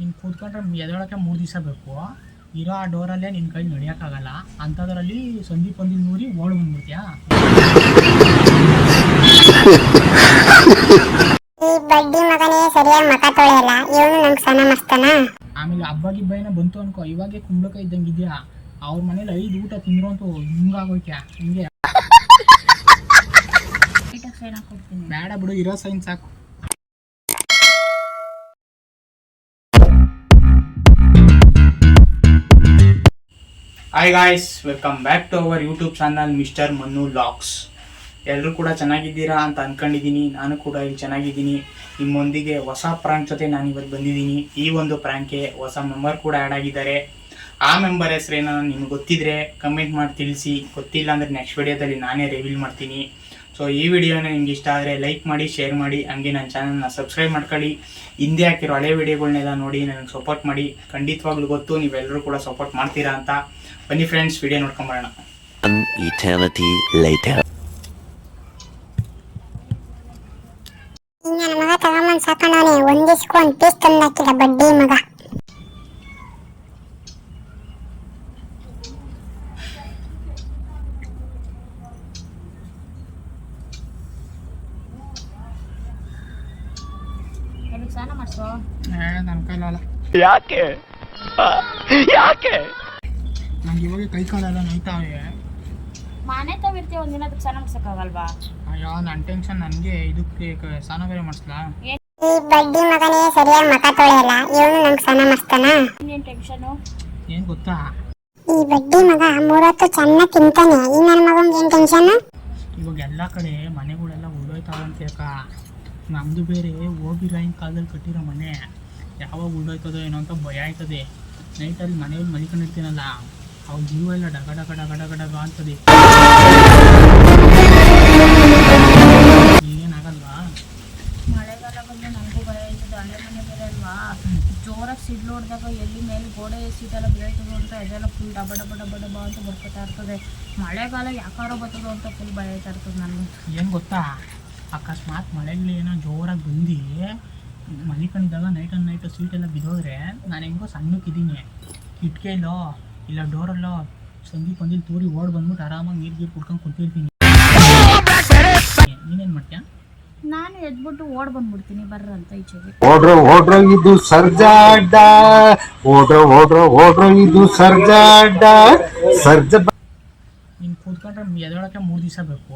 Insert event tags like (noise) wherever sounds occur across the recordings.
ನೀನು ಕೂತ್ಕೊಂಡ್ರೆ ಎದೊಳಕ್ಕೆ ಮೂರು ದಿವಸ ಬೇಕು. ಇರೋ ಆ ಡೋರಲ್ಲೇ ನಿನ್ನ ಕೈ ನಡೆಯೋಕ್ಕಾಗಲ್ಲ. ಅಂಥದ್ರಲ್ಲಿ ಸಂದೀಪ್ ಒಂದು ನೂರಿ ಓಡ್ ಬಂದ್ಬಿಡ್ತೀಯಾ? ಈ ಬಡ್ಡಿ ಮಗನೇ ಸರಿಯಾಗಿ ಮಕ ತೊಳೆಯಲ್ಲ ಇವನು ನಂಗೆ ಸನ ಮಸ್ತಾನ? ಆಮೇಲೆ ಹಬ್ಬ ಗಿಬ್ಬ ಏನೋ ಬಂತು ಅನ್ಕೋ ಇವಾಗೆ ಕುಂಬಳಕಾಯಿ ಇದ್ದಂಗಿದ್ಯಾ ಇದೆಯಾ ಅವ್ರ ಮನೇಲಿ ಐದು ಊಟ ತಿಂದ್ರು ಅಂತೂ ಹಿಂಗಾಗೋಯ್ತ್ಯಾ ಹಿಂಗೆ. ಬೇಡ ಬಿಡು ಇರೋ ಸೈನ್ ಸಾಕು. Hi guys welcome back to our YouTube channel mister Mannu LOX ಎಲ್ಲರೂ ಕೂಡ ಚೆನ್ನಾಗಿದ್ದೀರಾ ಅಂತ ಅನ್ಕೊಂಡಿದ್ದೀನಿ. ನಾನು ಕೂಡ ಇಲ್ಲಿ ಚೆನ್ನಾಗಿದ್ದೀನಿ. ನಿಮ್ಮೊಂದಿಗೆ ಹೊಸ ಪ್ರಾಂಕ್ ಜೊತೆ ನಾನು ಇವತ್ತು ಬಂದಿದ್ದೀನಿ. ಈ ಒಂದು ಪ್ರಾಂಕ್ಗೆ ಹೊಸ ಮೆಂಬರ್ ಕೂಡ ಆ್ಯಡ್ ಆಗಿದ್ದಾರೆ. ಆ ಮೆಂಬರ್ ಹೆಸರೇನೋ ನಿಮ್ಗೆ ಗೊತ್ತಿದ್ರೆ ಕಮೆಂಟ್ ಮಾಡಿ ತಿಳಿಸಿ. ಗೊತ್ತಿಲ್ಲ ಅಂದರೆ ನೆಕ್ಸ್ಟ್ ವಿಡಿಯೋದಲ್ಲಿ ನಾನೇ ರಿವೀಲ್ ಮಾಡ್ತೀನಿ. ಸೊ ಈ ವಿಡಿಯೋನ ನಿಮ್ಗೆ ಇಷ್ಟ ಆದರೆ ಲೈಕ್ ಮಾಡಿ ಶೇರ್ ಮಾಡಿ ಹಂಗೆ ನನ್ನ ಚಾನಲ್ನ ಸಬ್ಸ್ಕ್ರೈಬ್ ಮಾಡ್ಕೊಳ್ಳಿ. ಹಿಂದೆ ಹಾಕಿರೋ ಹಳೆ ವಿಡಿಯೋಗಳನ್ನೆಲ್ಲ ನೋಡಿ ನನಗೆ ಸಪೋರ್ಟ್ ಮಾಡಿ. ಖಂಡಿತವಾಗ್ಲೂ ಗೊತ್ತು ನೀವೆಲ್ಲರೂ ಕೂಡ ಸಪೋರ್ಟ್ ಮಾಡ್ತೀರಾ ಅಂತ. ಬನ್ನಿ ಫ್ರೆಂಡ್ಸ್ ವಿಡಿಯೋ ನೋಡ್ಕೊಂಬರೋಣ ನನ್ನ ಮಗ ತಗೊಂಬಂದ್ ಪೀಸ್ ಬಡ್ಡಿ ಮಗ ಎದಕ್ಕೆ ಸ್ನಾನ ಮಾಡಿಸೋ ನನ್ನ ಕೈಲಲ್ಲ ಯಾಕೆ? ಯಾಕೆ? ನಂಗೆ ಇವಾಗ ಕೈ ಕಾಲೆಲ್ಲ ನೋಯ್ತಾವೆ ಮನೆ ತವಿರ್ತೀವಿ ಒಂದಿನ ಅದಕ್ಕೆ ಸ್ನಾನ ಮಾಡ್ಸಕ್ಕಾಗಲ್ವಾ? ಅಯ್ಯೋ ನನ್ನ ಟೆನ್ಷನ್ ನನಗೆ ಇದಕ್ಕೆ ಸ್ನಾನ ಬೇರೆ ಮಾಡಿಸ್ಲಾ? ಈ ಬಡ್ಡಿ ಮಗನೇ ಸರಿಯಾಗಿ ಮಕ ತೊಳೆಯಲ್ಲ ಇವನು ನಂಗೆ ಸನ ಮಸ್ತಾನ ಇನ್ನೇನು ಟೆನ್ಷನು ಏನು ಗೊತ್ತಾ? ಈ ಬಡ್ಡಿ ಮಗ ಮೂರೊತ್ತು ಚೆನ್ನಾಗಿ ತಿಂತಾನೆ ಈ ನನ್ನ ಮಗಂಗೆ ಏನ್ ಟೆನ್ಷನ್ ಇವಾಗ ಎಲ್ಲ ಕಡೆ ಮನೆಗಳೆಲ್ಲ ಉಳ್ಳೋಯ್ತಾವಂತೆ ಅಕ್ಕ ನಮ್ದು ಬೇರೆ ಹೋಗಿರಾಯಿನ ಕಾಲದಲ್ಲಿ ಕಟ್ಟಿರೋ ಮನೆ. ಯಾವಾಗ ಉಡೋಯ್ತದೋ ಏನೋ ಅಂತ ಭಯ ಆಯ್ತದೆ. ನೈಟಲ್ಲಿ ಮನೆಯಲ್ಲಿ ಮಲಿಕೊಂಡಿರ್ತೀನಲ್ಲ ಅವಾಗ ಜೀವ ಎಲ್ಲ ಡಗ ಡಗ ಡಗ ಡಗ ಡಗ ಅಂತದೆ ಏನಾಗಲ್ವಾ? ಮಳೆಗಾಲ ಬಂದು ನನಗೂ ಭಯ ಆಯ್ತದೆ ಹಳೆ ಮನೆ ಬೇರೆ ಅಲ್ವಾ? ಜೋರಾಗಿ ಸಿಡ್ಲು ಹೊಡೆದಾಗ ಎಲ್ಲಿ ಮೇಲೆ ಗೋಡೆ ಸೀಟೆಲ್ಲ ಬೀಳ್ತದೋ ಅಂತ ಅದೆಲ್ಲ ಫುಲ್ ಡಬ ಡಬ ಡಬ ಡಬ ಅಂತ ಬರ್ಕೋತಾ ಇರ್ತದೆ. ಮಳೆಗಾಲ ಯಾಕಾರೋ ಬರ್ತದೋ ಅಂತ ಫುಲ್ ಭಯ ಆಯ್ತಾ ಇರ್ತದೆ ನನಗೆ ಏನು ಗೊತ್ತಾ? ಅಕಸ್ಮಾತ್ ಮಳೆಗಳು ಏನೋ ಜೋರಾಗಿ ಬಂದು ಮಲಿಕೊಂಡಿದ್ದಾಗ ನೈಟ್ ಆನ್ ನೈಟು ಎಲ್ಲ ಬಿದ್ದೋದ್ರೆ ನಾನು ಹೆಂಗೋ ಸಣ್ಣಕ್ಕಿದ್ದೀನಿ ಕಿಟಕಿಯಲ್ಲೋ ಇಲ್ಲ ಡೋರಲ್ಲೋ ಸಂದೀಪ್ ಬಂದಿಲ್ಲಿ ತೂರಿ ಓಡ್ ಬಂದ್ಬಿಟ್ಟು ಆರಾಮಾಗಿ ನೀರು ಗೀರು ಕುಡ್ಕೊಂಡು ಕುಂತಿರ್ತೀನಿ. ನೀನೇನು ಮಾಡ್ತೀಯ? ನಾನು ಎದ್ಬಿಟ್ಟು ಓಡ್ ಬಂದ್ಬಿಡ್ತೀನಿ ಬರ್ರ ಅಂತ ಈಚೆಗೆ. ಓಡ್ರ ಓಡ್ರ ಇದು ಸರ್ಜಾಡ ಓಡ್ರೋ ಓಡ್ರ ಓಡ್ರ ಇದು ಸರ್ಜಾಡ ಸರ್ಜ ನೀನು ಕೂತ್ಕೊಂಡ್ರೆ ಎದೊಳಕ್ಕೆ ಮೂರು ದಿವಸ ಬೇಕು.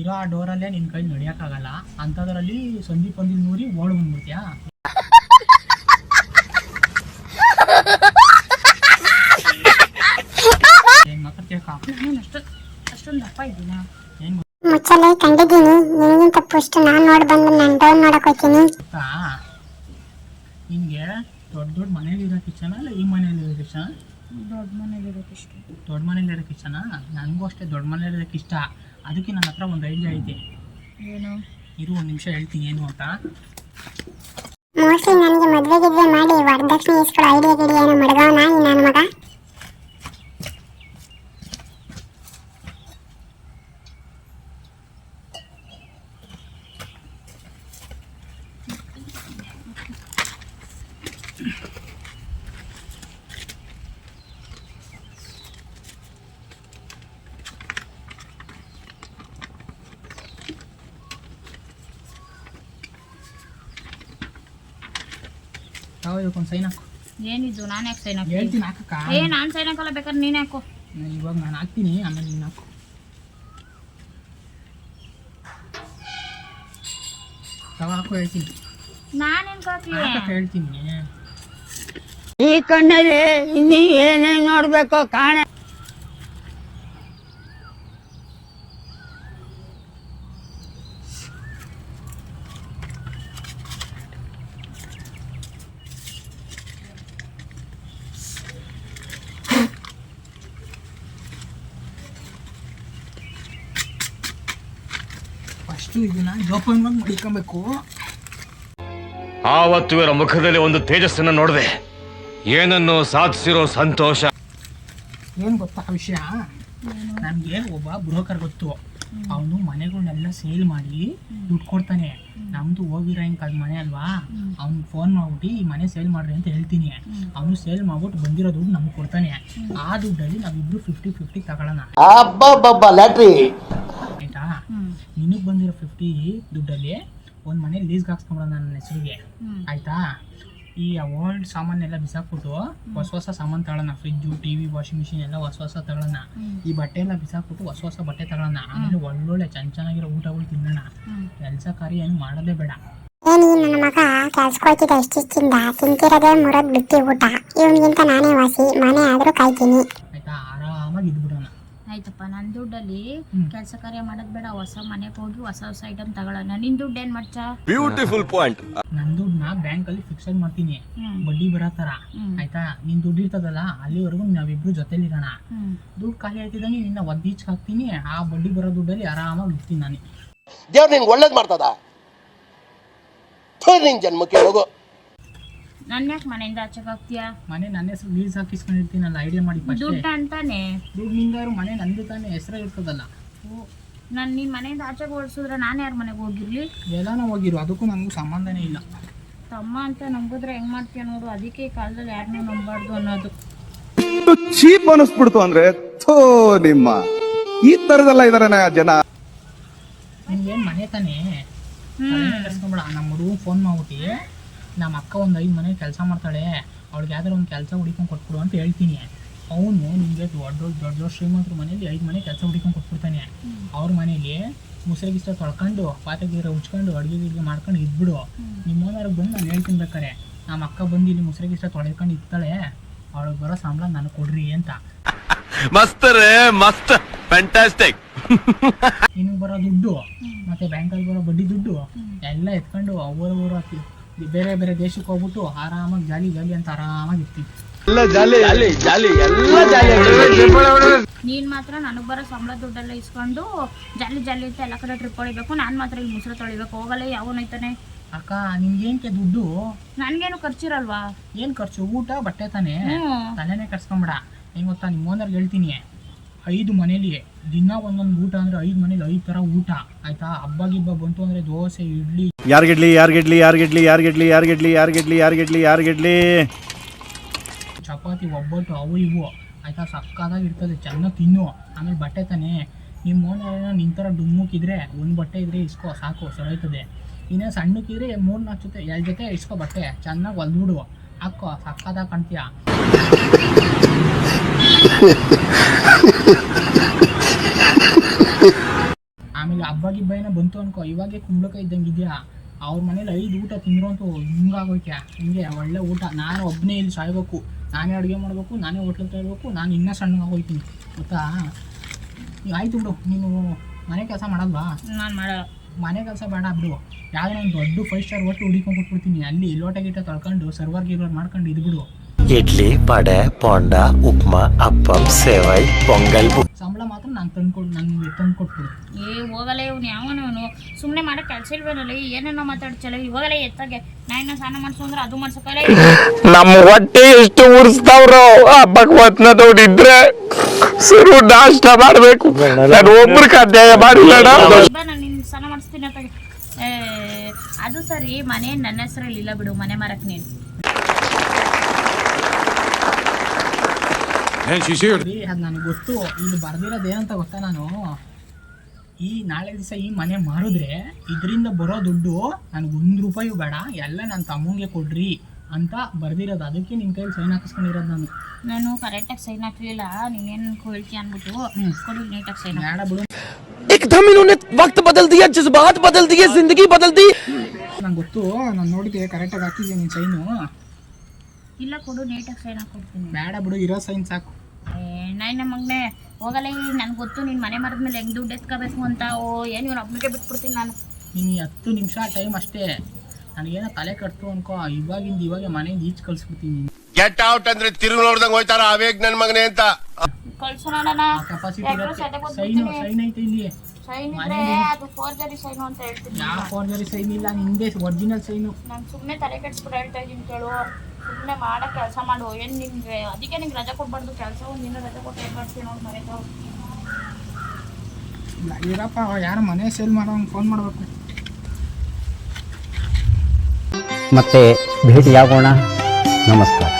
ಇರೋ ಆ ಡೋರಲ್ಲೇ ನಿನ್ನ ಕೈ ನಡೆಯೋಕ್ಕಾಗಲ್ಲ. ಅಂಥದ್ರಲ್ಲಿ ಸಂದೀಪ್ ಒಂದಿಲ್ ನೂರಿ ಓಡ್ ಬಂದ್ಬಿಡ್ತೀಯಾ ಏನು ಮಾತಾಡ್ತೀಯಕ್ಕ ಅಷ್ಟು ಅಷ್ಟೊಂದು ದಪ್ಪ ಇದ್ದೀನಾ? ಏನು ಮುಚ್ಚಲೆ ಕಂಡಿದ್ದೀನಿ. ನಿನಗಿಂತ ಫಸ್ಟ್ ನಾನು ನೋಡಿ ಬಂದು ನಾನು ಡೌನ್ ನೋಡಕ್ ಹೋಗ್ತೀನಿ. ಗೊತ್ತಾ ದೊಡ್ಡ ದೊಡ್ಡ ಮನೇಲಿ ಇರೋ ಕಿಚನ ಇಲ್ಲ ಈ ಮನೇಲಿ ಇರೋ ಇಷ್ಟ ದೊಡ್ಡ ಮನೇಲಿ ಇಷ್ಟ. ದೊಡ್ಡ ಮನೇಲಿ ಇಷ್ಟನಾ ನನಗೂ ಅಷ್ಟೇ ದೊಡ್ಡ ಮನೇಲಿ ಇರೋಕೆ ಇಷ್ಟ. ಅದಕ್ಕೆ ನನ್ನ ಹತ್ರ ಒಂದು ಐಡಿಯಾ ಐತೆ. ಏನು? ಇರು ಒಂದು ನಿಮಿಷ ಹೇಳ್ತೀನಿ ಏನು ಅಂತ. ಮೋಸ್ಟ್ಲಿ ನನಗೆ ಮದ್ವೆ ಗಿದ್ವೆ ಮಾಡಿ ವರದಕ್ಷಿಣೆ ಇಸ್ಕೊಳ್ಳೋ ಐಡಿಯಾ ಗಿಡಿಯ ಏನೋ ಮಡ್ಗವನ ಈ ನನ್ನ ಮಗ. ಸೈನ್ ಹಾಕು. ಏನಿದು? ನಾನು ಯಾಕೆ ಸೈನ್ ಹೇಳ್ತೀನಿ ಹಾಕಕ್ಕ. ಏ ನಾನು ಸೈನ್ ಹಾಕಲ್ಲ ಬೇಕಾದ್ರೆ ನೀನು ಹಾಕು. ನಾನು ಇವಾಗ ನಾನು ಹಾಕ್ತೀನಿ ಆಮೇಲೆ ನೀನು ಹಾಕು. ತವ ಹಾಕು ಹೇಳ್ತೀನಿ. ನಾನೇನು ಹಾಕ್ಲಿ ಹಾಕಕ್ಕೆ ಹೇಳ್ತೀನಿ. ಈ ಕಣ್ಣಲ್ಲಿ ಇನ್ನೀ ಏನೇನ್ ನೋಡ್ಬೇಕು ಕಾಣ. ಫಸ್ಟು ಇದನ್ನ ಜೋಪಾನ ಮಾಡಿ ಮಡಿಕೊಬೇಕು ಆವತ್ತು ಇವರ ಮುಖದಲ್ಲಿ ಒಂದು ತೇಜಸ್ಸನ್ನು ನೋಡಿದೆ. ಏನನ್ನು ಸಾಧಿಸಿರೋ ಸಂತೋಷ. ಏನು ಗೊತ್ತಾ ವಿಷಯ? ನನಗೆ ಒಬ್ಬ ಬ್ರೋಕರ್ ಗೊತ್ತು. ಅವನು ಮನೆಗಳನ್ನೆಲ್ಲ ಸೇಲ್ ಮಾಡಿ ದುಡ್ಡು ಕೊಡ್ತಾನೆ. ನಮ್ದು ಹೋಗಿರೋ ಹಿಂಗೆ ಅದು ಮನೆ ಅಲ್ವಾ? ಅವ್ನು ಫೋನ್ ಮಾಡ್ಬಿಟ್ಟು ಈ ಮನೆ ಸೇಲ್ ಮಾಡ್ರಿ ಅಂತ ಹೇಳ್ತೀನಿ. ಅವನು ಸೇಲ್ ಮಾಡ್ಬಿಟ್ಟು ಬಂದಿರೋ ದುಡ್ಡು ನಮ್ಗೆ ಕೊಡ್ತಾನೆ. ಆ ದುಡ್ಡಲ್ಲಿ ನಾವಿಬ್ರು ಫಿಫ್ಟಿ ಫಿಫ್ಟಿ ತಗೊಳ್ಳೋಣ ನಿನಗೆ ಬಂದಿರೋ ಫಿಫ್ಟಿ ದುಡ್ಡಲ್ಲಿ ಒಂದು ಮನೆ ಲೀಸ್ಗೆ ಹಾಕ್ಸ್ಕೊಂಬಿಡೋಣ ನನ್ನ ಹೆಸರಿಗೆ. ಆಯ್ತಾ? ಈ ಓಲ್ಡ್ ಸಾಮಾನೆಲ್ಲ ಬಿಸಾಕ್ಬಿಟ್ಟು ಹೊಸ ಹೊಸ ಸಾಮಾನು ತಗೊಳ್ಳೋಣ fridge T V washing machine ಎಲ್ಲ ಹೊಸ ಹೊಸ ತಗೊಳ್ಳೋಣ. ಈ ಬಟ್ಟೆ ಎಲ್ಲ ಬಿಸಾಕ್ಬಿಟ್ಟು ಹೊಸ ಹೊಸ ಬಟ್ಟೆ ತಗೊಳ್ಳೋಣ. ಆಮೇಲೆ ಒಳ್ಳೊಳ್ಳೆ ಚೆನ್ನ ಚೆನ್ನಾಗಿರೋ ಊಟಗಳು ತಿನ್ನೋಣ. ಕೆಲಸ ಕಾರ್ಯ ಏನು ಮಾಡೋದೇ ಬೇಡ. ಏನಿ ನನ್ನ ಮಗ ಕೆಲ್ಸಕ್ಕೆ ಹೋಯ್ತಿದ್ದ ಇಷ್ಟಿಷ್ಟಿಂದ ತಿಂತಿರೋದೇ ಮುರದ್ ಬಿಟ್ಟಿ ಊಟ. ಇವನಿಗಿಂತ ನಾನೇ ವಾಸಿ ಮನೆ ಆದ್ರೂ ಕಾಯ್ತೀನಿ. ಆಯ್ತಾ? ಆರಾಮಾಗಿ ಇದ್ಬಿಡೋಣ ಆಯ್ತಪ್ಪ. ನನ್ನ ದುಡ್ಡಲ್ಲಿ. ಕೆಲಸ ಕಾರ್ಯ ಮಾಡೋದು ಬೇಡ. ಹೊಸ ಮನೆಗೆ ಹೋಗಿ ಹೊಸ ಹೊಸ ಐಟಮ್ ತಗೊಳ್ಳೋಣ. ನಿನ್ ದುಡ್ಡು ಏನ್ ಮಾಡ್ಚಾ? ಬ್ಯೂಟಿಫುಲ್ ಪಾಯಿಂಟ್ ನನ್ನ ದುಡ್ಡನ್ನ ಬ್ಯಾಂಕಲ್ಲಿ ಫಿಕ್ಸಡ್ ಮಾಡ್ತೀನಿ. ಬಡ್ಡಿ ಬರೋ ತರ ಹ್ಮ್. ಆಯ್ತಾ? ನಿನ್ ದುಡ್ಡು ಇರ್ತದಲ್ಲ ಅಲ್ಲಿವರೆಗೂ ನಾವಿಬ್ರು ಜೊತೆಲಿರೋಣ. ಇರೋಣ ದುಡ್ಡು ಖಾಲಿ ಆಯ್ತಿದ್ದಂಗೆ ನಿನ್ನ ಒದ್ದೀಚ್ ಹಾಕ್ತೀನಿ ಆ ಬಡ್ಡಿ ಬರೋ ದುಡ್ಡಲ್ಲಿ ಆರಾಮಾಗಿ ಇರ್ತೀನಿ ನಾನು. ದೇವ್ರು ನಿನ್ಗೆ ಒಳ್ಳೇದು ಮಾಡ್ತದ? ನಿನ್ ಜನ್ಮಕ್ಕೆ ಹೋಗು. ನನ್ನ ಯಾಕೆ ಮನೆಯಿಂದ ಆಚೆಗೆ ಹೋಗ್ತೀಯಾ? ಮನೆ ನನ್ನ ಹೆಸರು ಲೀಸ್ ಹಾಕಿಸ್ಕೊಂಡಿರ್ತೀನಲ್ಲ ಐಡಿಯಾ ಮಾಡಿ ದುಡ್ಡು ಅಂತಾನೆ. ದುಡ್ಡು ನಿಂದಾರು ಮನೆ ನಂದು ತಾನೇ ಹೆಸರೇ ಇರ್ತದಲ್ಲ. ನಾನು ನಿನ್ನ ಮನೆಯಿಂದ ಆಚೆಗೆ ಓಡಿಸಿದ್ರೆ ನಾನು ಯಾರ ಮನೆಗೆ ಹೋಗಿರ್ಲಿ? ಎಲ್ಲಾನು ಹೋಗಿರು ಅದಕ್ಕೂ ನನಗೂ ಸಂಬಂಧನೇ ಇಲ್ಲ. ತಮ್ಮ ಅಂತ ನಂಬಿದ್ರೆ ಹೆಂಗ್ ಮಾಡ್ತೀಯ ನೋಡು ಅದಕ್ಕೆ ಈ ಕಾಲದಲ್ಲಿ ಯಾರನ್ನೂ ನಂಬಾರ್ದು ಅನ್ನೋದು. ಚೀಪ್ ಅನಿಸ್ಬಿಡ್ತು ಅಂದ್ರೆ ಥೋ ನಿಮ್ಮ. ಈ ತರದೆಲ್ಲ ಇದಾರೆ ಜನ. ನಿಮ್ಗೇನ್ ಮನೆ ತಾನೇ? ಹ್ಮ್. ನಮ್ಮ ಹುಡುಗ ಫೋನ್ ಮಾಡ್ಬಿಟ್ಟು. ನಮ್ಮ ಅಕ್ಕ ಒಂದು ಐದು ಮನೆ ಕೆಲಸ ಮಾಡ್ತಾಳೆ ಅವ್ಳಿಗೆ ಯಾವ್ದಾರು ಒಂದು ಕೆಲಸ ಹುಡ್ಕೊಂಡು ಕೊಟ್ಬಿಡು ಅಂತ ಹೇಳ್ತೀನಿ. ಅವನು ನಿಮಗೆ ದೊಡ್ಡ ದೊಡ್ಡ ದೊಡ್ಡ ದೊಡ್ಡ ಶ್ರೀಮಂತರ ಮನೇಲಿ ಐದು ಮನೆ ಕೆಲಸ ಹುಡ್ಕೊಂಡು ಕೊಟ್ಬಿಡ್ತಾನೆ. ಅವ್ರ ಮನೇಲಿ ಮುಸ್ರೆ ಗಿಷ್ಟ ತೊಳ್ಕೊಂಡು ಪಾತ್ರೆ ಗೀರ ಉಚ್ಕೊಂಡು ಅಡುಗೆ ಗಿಡ್ಗೆ ಮಾಡ್ಕೊಂಡು ಇದ್ಬಿಡು. ನಿಮ್ಮ ಮನೆಯವ್ರಿಗೆ ಬಂದು ನಾನು ಹೇಳ್ತೀನಿ ಬೇಕಾರೆ ನಮ್ಮ ಅಕ್ಕ ಬಂದು ಇಲ್ಲಿ ಮುಸ್ರೆ ಗಿಸ್ರೆ ತೊಳ್ಕೊಂಡು ಇರ್ತಾಳೆ ಅವ್ಳಿಗೆ ಬರೋ ಸಂಬಳ ನನಗೆ ಕೊಡ್ರಿ ಅಂತ. ಮಸ್ತ್ ರೇ ಮಸ್ತ್ ಫ್ಯಾಂಟಾಸ್ಟಿಕ್ ನಿನಗೆ ಬರೋ ದುಡ್ಡು ಮತ್ತೆ ಬ್ಯಾಂಕಲ್ಲಿ ಬರೋ ಬಡ್ಡಿ ದುಡ್ಡು ಎಲ್ಲ ಎತ್ಕೊಂಡು ಅವ್ರ ಬೇರೆ ಬೇರೆ ದೇಶಕ್ಕೆ ಹೋಗ್ಬಿಟ್ಟು ಆರಾಮಾಗಿ ಜಾಲಿ ಜಾಲಿ ಅಂತ ಆರಾಮಾಗಿ ಇರ್ತೀವಿ ನೀನ್ ಮಾತ್ರ ನನಗ್ ಬರೋ ಸಂಬಳ ದುಡ್ಡೆಲ್ಲ ಇಸ್ಕೊಂಡು ಜಾಲಿ ಜಾಲಿ ಅಂತ ಎಲ್ಲ ಕಡೆ ಟ್ರಿಪ್ ಹೊಡಿಬೇಕು ನಾನ್ ಮಾತ್ರ ಇಲ್ಲಿ ಮುಸ್ರ ತೊಳಿಬೇಕು. ಹೋಗಲ್ಲ ಯಾವನೈತಾನೆ ಅಕ್ಕ ನಿಮ್ಗೇನ್ಕೆ ದುಡ್ಡು? ನನ್ಗೇನು ಖರ್ಚಿರಲ್ವಾ? ಏನ್ ಖರ್ಚು? ಊಟ ಬಟ್ಟೆ ತಾನೇ. ತಲೆನೇ ಕಟ್ಸ್ಕೊಂಬಿಡ ಹೆಂಗ್ ಗೊತ್ತಾ ನಿಮ್ ಓನರ್ಗೆ ಹೇಳ್ತೀನಿ. ಐದು ಮನೇಲಿ ದಿನ ಒಂದೊಂದು ಊಟ ಅಂದ್ರೆ ಐದು ಮನೇಲಿ ಐದು ಥರ ಊಟ ಆಯ್ತಾ? ಹಬ್ಬ ಗಿಬ್ಬ ಬಂತು ಅಂದ್ರೆ ದೋಸೆ ಇಡ್ಲಿ. ಯಾರ್ಗಿಡ್ಲಿ ಯಾರ್ಗಿಡ್ಲಿ ಯಾರ್ಗಿಡ್ಲಿ ಯಾರ್ಗಿಡ್ಲಿ ಯಾರ್ಗಿಡ್ಲಿ ಯಾರ್ಗಿಡ್ಲಿ ಯಾರ್ಗಿಡ್ಲಿ ಯಾರ್ಗಿಡ್ಲಿ. ಚಪಾತಿ ಒಬ್ಬಟ್ಟು ಅವು ಇವು ಆಯ್ತಾ? ಸಕ್ಕತ್ತಾಗಿ ಇರ್ತದೆ ಚೆನ್ನಾಗಿ ತಿನ್ನು. ಆಮೇಲೆ ಬಟ್ಟೆ ತಾನೇ. ನಿಮ್ಮ ಮೋನ ನಿನ್ನ ಥರ ಡುಮ್ಮಕ್ಕಿದ್ರೆ ಒಂದು ಬಟ್ಟೆ ಇದ್ರೆ ಇಸ್ಕೋ ಸಾಕು ಸರೋಯ್ತದೆ ಇನ್ನೇ ಸಣ್ಣಕ್ಕಿದ್ರೆ ಮೂರು ನಾಲ್ಕು ಜೊತೆ ಎರಡು ಜೊತೆ ಇಸ್ಕೋ ಬಟ್ಟೆ ಚೆನ್ನಾಗಿ ಹೊಲ್ದ್ಬಿಡು ಹಾಕೋ ಸಕ್ಕತ್ತಾಗಿ ಕಾಣ್ತೀಯ (laughs) ಆಮೇಲೆ ಹಬ್ಬ ಗಿಬ್ಬ ಬಂತು ಅನ್ಕೋ ಇವಾಗೆ ಕುಂಬಳಕಾಯಿ ಇದ್ದಂಗೆ ಇದೆಯಾ? ಅವ್ರ ಮನೇಲಿ ಐದು ಊಟ ತಿಂದ್ರು ಅಂತೂ ಹಿಂಗಾಗೋಯ್ಕೆ ಹಿಂಗೆ ಒಳ್ಳೆ ಊಟ. ನಾನು ಒಬ್ಬನೇ ಇಲ್ಲಿ ಸಾಯ್ಬೇಕು. ನಾನೇ ಅಡುಗೆ ಮಾಡಬೇಕು ನಾನೇ ಹೋಟ್ಲ್ ತರಬೇಕು ನಾನು ಇನ್ನೂ ಸಣ್ಣಗಾಗೋಯ್ತೀನಿ. ಗೊತ್ತಾ? ಆಯ್ತು ಬಿಡು. ನೀನು ಮನೆ ಕೆಲಸ ಮಾಡಲ್ವಾ? ನಾನು ಮಾಡ ಮನೆ ಕೆಲಸ ಬೇಡ ಬಿಡು. ಯಾವ್ದಾರ ಒಂದು ದೊಡ್ಡ ಫೈವ್ ಸ್ಟಾರ್ ಹೋಟ್ಲು ಹುಡಿಕೊಂಡು ಕೊಟ್ಬಿಡ್ತೀನಿ. ಅಲ್ಲಿ ಲೋಟ ಗೀಟ ತೊಳ್ಕೊಂಡು ಸರ್ವರ್ ಗಿರ್ವರ್ ಮಾಡ್ಕೊಂಡು ಇದ್ಬಿಡು. ಇಡ್ಲಿ ವಡೆ ಪೋಂಡ ಉಪ್ಮಾ ಅಪ್ಪಂ ಸೇವೈ ಪೊಂಗಲ್ ಸಂಬಳ ಮಾತ್ರ ನಾನು ತಂದ್ಕೊಡ್ ನನಗೆ ತಂದ್ಕೊಟ್ಬಿಡು ಏ ಹೋಗಲ್ಲ ಇವ್ನು ಯಾವನು ಇವನು ಸುಮ್ಮನೆ ಮಾಡೋ ಕೆಲಸ ಇಲ್ವೇನಲ್ಲ ಏನೇನೋ ಮಾತಾಡ್ಚಲ್ಲ ಹೋಗಲ್ಲ ಎತ್ತಾಗೆ ನಾನು ಸ್ನಾನ ಮಾಡಿಸು ಅಂದ್ರೆ ಅದು ಮಾಡ್ಸಕ್ಕಲ್ಲ ನಮ್ಮ ಹೊಟ್ಟೆ ಎಷ್ಟು ಉರಿಸ್ತಾವ್ರು ಆ ಭಗವತ್ನ ನೋಡಿದ್ರೆ ಸರು ನಾಷ್ಟ ಮಾಡ್ಬೇಕು ನಾನು ಒಬ್ರಿಗೆ ಅಧ್ಯಾಯ ಮಾಡಿಲ್ಲ ನಾನು ನಿನ್ನ ಸ್ನಾನ ಮಾಡಿಸ್ತೀನಿ ಅಂತ ಅದು ಸರಿ ಮನೆ ನನ್ನ ಹೆಸರಲ್ಲಿ ಇಲ್ಲ ಬಿಡು ಮನೆ ಮಾರಕ್ಕೆ ನೀನು ಅದು ನನಗೆ ಗೊತ್ತು ಇಲ್ಲಿ ಬರ್ದಿರೋದು ಏನಂತ ಗೊತ್ತಾ ನಾನು ಈ ನಾಳೆ ದಿವಸ ಈ ಮನೆ ಮಾರಿದ್ರೆ ಇದರಿಂದ ಬರೋ ದುಡ್ಡು ನನಗೆ ಒಂದು ರೂಪಾಯಿ ಬೇಡ ಎಲ್ಲ ನನ್ನ ತಮ್ಮಂಗೆ ಕೊಡ್ರಿ ಅಂತ ಬರ್ದಿರೋದು ಅದಕ್ಕೆ ನಿನ್ನ ಕೈಲಿ ಸೈನ್ ಹಾಕಿಸ್ಕೊಂಡಿರೋದು ನಾನು ನಾನು ಕರೆಕ್ಟಾಗಿ ಸೈನ್ ಹಾಕ್ಲಿಲ್ಲ ನೀನೇನು ಹೇಳ್ತೀಯ ಅಂದ್ಬಿಟ್ಟು ಕೊಡಿ ನೀಟಾಗಿ ಸೈನ್ ಬೇಡ ಬಿಡು एकदम इन्होंने वक्त बदल दिया जज्बात बदल दिए जिंदगी बदल दी ನಂಗೆ ಗೊತ್ತು ನಾನು ನೋಡಿದೆ ಕರೆಕ್ಟಾಗಿ ಹಾಕಿದ್ದೆ ನಿನ್ನ ಸೈನು ಇಲ್ಲ ಕೊಡು ನೀಟಾಗಿ ಸೈನ್ ಹಾಕೊಡ್ತೀನಿ. ಬೇಡ ಬಿಡು ಇರೋ ಸೈನ್ ಸಾಕು. ನಾಯಿ ನಮ್ಮ ಮಗನೇ ಹೋಗಲ್ಲ ನನ್ಗೆ ಗೊತ್ತು ನೀನು ಮನೆ ಮರದ ಮೇಲೆ ಹೆಂಗೆ ದುಡ್ಡು ಎತ್ಕೋಬೇಕು ಅಂತ. ಓ ಏನು ಇವ್ನು ಒಬ್ಬನಿಗೆ ಬಿಟ್ಬಿಡ್ತೀನಿ ನಾನು. ನೀನು ಈ ಹತ್ತು ನಿಮಿಷ ಟೈಮ್ ಅಷ್ಟೇ. ನನಗೇನೋ ತಲೆ ಕಟ್ತು ಅನ್ಕೋ ಇವಾಗಿಂದ ಇವಾಗ ಮನೆಯಿಂದ ಈಚ್ ಕಳ್ಸ್ಬಿಡ್ತೀನಿ ಗೆಟ್ ಔಟ್ ಅಂದ್ರೆ ತಿರುಗಿ ನೋಡ್ದಂಗ್ ಹೋಯ್ತಾರ ಅವೇಗ್ ನನ್ನ ಮಗನೇ ಅಂತ. ಕಳ್ಸೋಣ ಸೈನು ಸೈನ್ ಐತೆ ಇಲ್ಲಿ ಸೈನ್ ಇದ್ರೆ ಅದು ಫೋರ್ಜರಿ ಸೈನು ಅಂತ ಹೇಳ್ತೀನಿ. ಯಾವ ಫೋರ್ಜರಿ ಸೈನ್ ಇಲ್ಲ ನಿಂದೆ ಒರಿಜಿನಲ್ ಸೈನು ನಾನು ಸುಮ್ಮನೆ ತಲೆ ಕೆಡಿಸ್ಬಿಟ್ಟು ಹೇಳ್ತಾ ಇದ್ದೀನಿ ಕೇಳು. ಸುಮ್ಮನೆ ಮಾಡೋ ಕೆಲಸ ಮಾಡು. ಏನು ನಿಮಗೆ? ಅದಕ್ಕೆ ನಿಂಗೆ ರಜೆ ಕೊಡ್ಬಾರ್ದು. ಕೆಲಸ ಒಂದಿನ ದಿನ ರಜೆ ಕೊಟ್ಟು ಏನು ಮಾಡ್ತೀನಿ ನೋಡಿ ಇಲ್ಲ ಇರಪ್ಪ ಯಾರು ಮನೆ ಸೇಲ್ ಮಾಡೋ ಫೋನ್ ಮಾಡಬೇಕು. ಮತ್ತೆ ಭೇಟಿಯಾಗೋಣ. ನಮಸ್ಕಾರ.